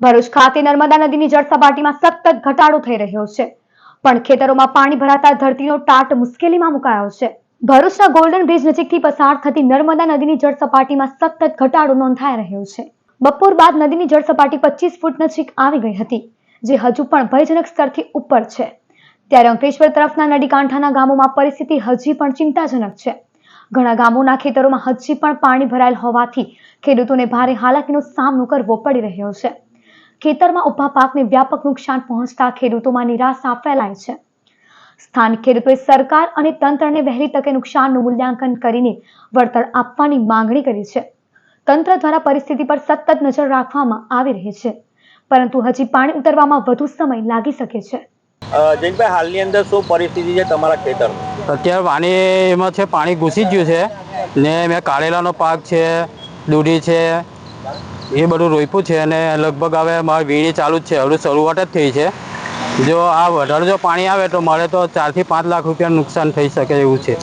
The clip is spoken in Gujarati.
ભરૂચ ખાતે નર્મદા નદીની જળ સપાટીમાં સતત ઘટાડો થઈ રહ્યો છે. પણ ખેતરોમાં પાણી ભરાતા ધરતીનો ટાટ મુશ્કેલીમાં મુકાયો છે. ભરૂચના ગોલ્ડન બ્રિજ નજીકથી પસાર થતી નર્મદા નદીની જળ સપાટીમાં સતત ઘટાડો નોંધાઈ રહ્યો છે. બપોર બાદ નદીની જળ સપાટી પચીસ ફૂટ નજીક આવી ગઈ હતી, જે હજુ પણ ભયજનક સ્તરથી ઉપર છે. ત્યારે અંકલેશ્વર તરફના નદીકાંઠાના ગામોમાં પરિસ્થિતિ હજી પણ ચિંતાજનક છે. ઘણા ગામોના ખેતરોમાં હજી પણ પાણી ભરાયેલ હોવાથી ખેડૂતોને ભારે હાલાકીનો સામનો કરવો પડી રહ્યો છે. ખેતરમાં ઊભા પાકને વ્યાપક નુકસાન પહોંચતા ખેડૂતોમાં નિરાશા ફેલાય છે. સ્થાનિક ખેડૂતોએ સરકાર અને તંત્રને વહેલી તકે નુકસાનનું મૂલ્યાંકન કરીને વળતર આપવાની માંગણી કરી છે. તંત્ર દ્વારા પરિસ્થિતિ પર સતત નજર રાખવામાં આવી રહી છે પરંતુ હજી પાણી ઉતરવામાં વધુ સમય લાગી શકે છે. અ, જયંતભાઈ હાલની અંદર શું પરિસ્થિતિ છે તમારા ખેતર અત્યારે પાણી એમાં છે પાણી ઘૂસી ગયું છે ને મેં કારેલાનો પાક છે દૂધી છે એ બધું રોપ્યું છે અને લગભગ હવે મારી વીણી ચાલુ જ છે. હવે શરૂઆત જ થઈ છે. જો આ વધારે જો પાણી આવે તો મારે તો ચારથી પાંચ લાખ રૂપિયાનું નુકસાન થઈ શકે એવું છે.